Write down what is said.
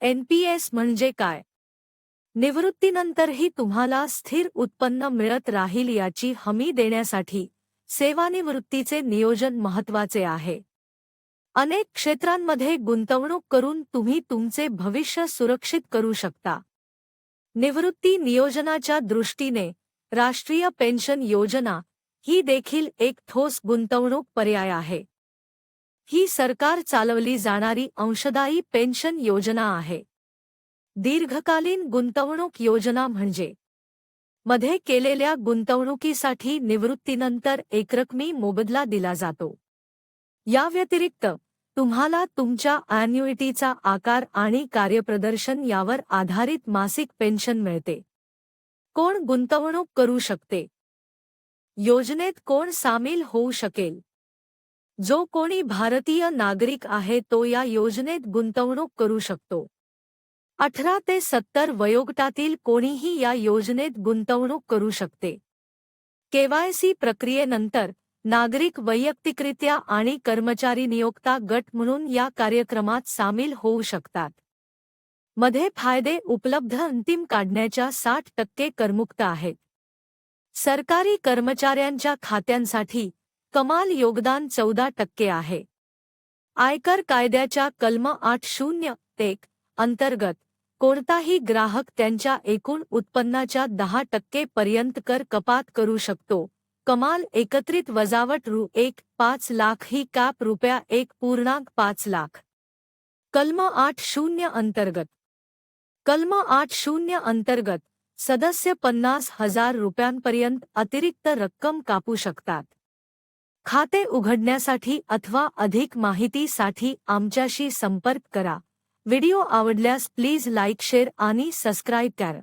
NPS म्हणजे काय? निवृत्तीनंतरही तुम्हाला स्थिर उत्पन्न मिळत राहील याची हमी देण्यासाठी सेवानिवृत्तीचे नियोजन महत्त्वाचे आहे. अनेक क्षेत्रांमध्ये गुंतवणूक करून तुम्ही तुमचे भविष्य सुरक्षित करू शकता. निवृत्ती नियोजनाच्या दृष्टीने राष्ट्रीय पेन्शन योजना ही देखील एक ठोस गुंतवणूक पर्याय आहे. ही सरकार चालवली जाणारी अंशदायी पेन्शन योजना आहे. दीर्घकालीन गुंतवणूक योजना म्हणजे मध्ये केलेल्या गुंतवणुकीसाठी निवृत्तीनंतर एकरकमी मोबदला दिला जातो. या व्यतिरिक्त तुम्हाला तुमच्या अॅन्युइटीचा आकार आणि कार्यप्रदर्शन यावर आधारित मासिक पेन्शन मिळते. कोण गुंतवणूक करू शकते? योजनेत कोण सामील होऊ शकेल? जो कोणी भारतीय नागरिक आहे तो या योजनेत गुंतवणूक करू शकतो. अठरा ते सत्तर वयोगटातील कोणीही या योजनेत गुंतवणूक करू शकते. केवायसी प्रक्रियेनंतर नागरिक वैयक्तिकरित्या आणि कर्मचारी नियोक्ता गट म्हणून या कार्यक्रमात सामील होऊ शकतात. मध्ये फायदे उपलब्ध अंतिम काढण्याच्या साठ टक्के करमुक्त आहेत. सरकारी कर्मचाऱ्यांच्या खात्यांसाठी कमाल योगदान चौदा टक्के आहे. आयकर कायद्याच्या कलम आठ शून्य एक अंतर्गत कोणताही ग्राहक त्यांच्या एकूण उत्पन्नाच्या दहा टक्के पर्यंत कर कपात करू शकतो. कमाल एकत्रित वजावट रु एक पाच लाख ही कॅप रुपया एक पूर्णांक पाच लाख. कलम आठ शून्य अंतर्गत कलम आठ शून्य अंतर्गत सदस्य पन्नास हजार रुपयांपर्यंत अतिरिक्त रक्कम कापू शकतात. खाते उघडण्यासाठी अथवा अधिक माहितीसाठी आमच्याशी संपर्क करा. व्हिडिओ आवडल्यास प्लीज लाईक शेअर आणि सबस्क्राईब करा.